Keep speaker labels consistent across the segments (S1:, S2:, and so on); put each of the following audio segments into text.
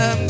S1: time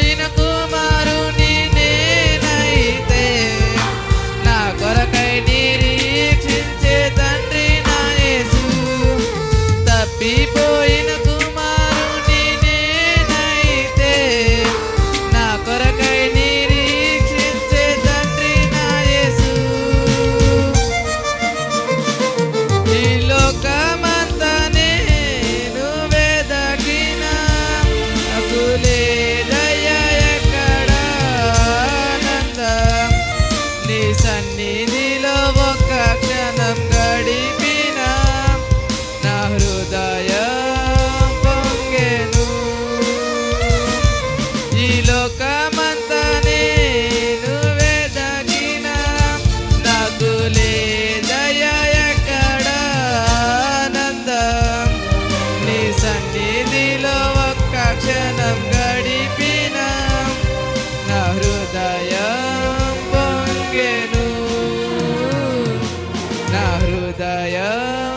S1: anneni Hridayam